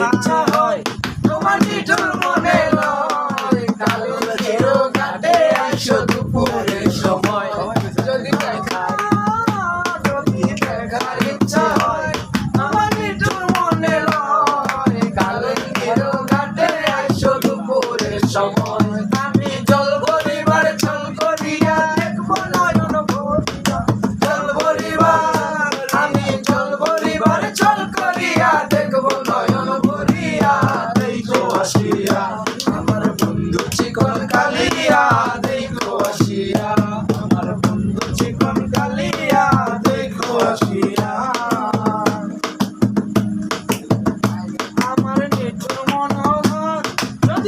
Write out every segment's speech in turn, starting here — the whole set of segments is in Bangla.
বাছা হয়, তোমার নিঠুর মনে লয়। কালো ছেড়ো ঘাটে আইসো দুপুরে সময়। যদি দেখা, যদি দেখার ইচ্ছা হয়, আমার নিঠুর মনে লয়। কালো ছেড়ো ঘাটে আইসো দুপুরে সময়।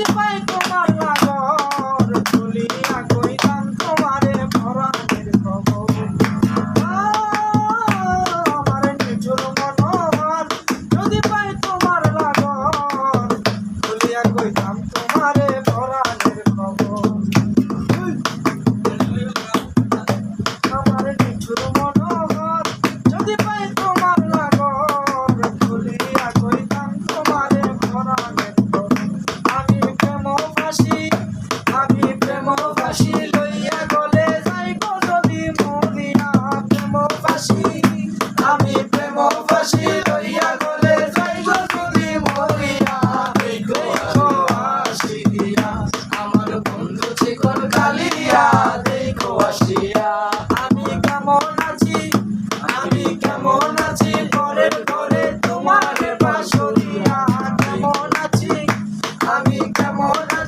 divine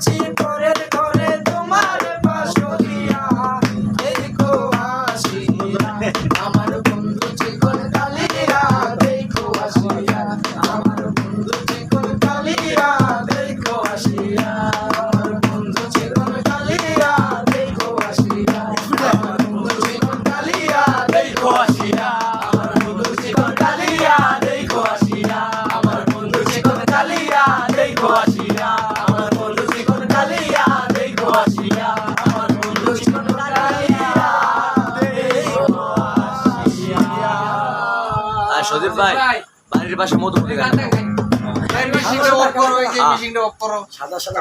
আছি পরের ঘরে তোমার পাশ দিয়া। দেখো আসি। আমার সজীব ভাই বাড়ির পাশে মধু সাদা সাদা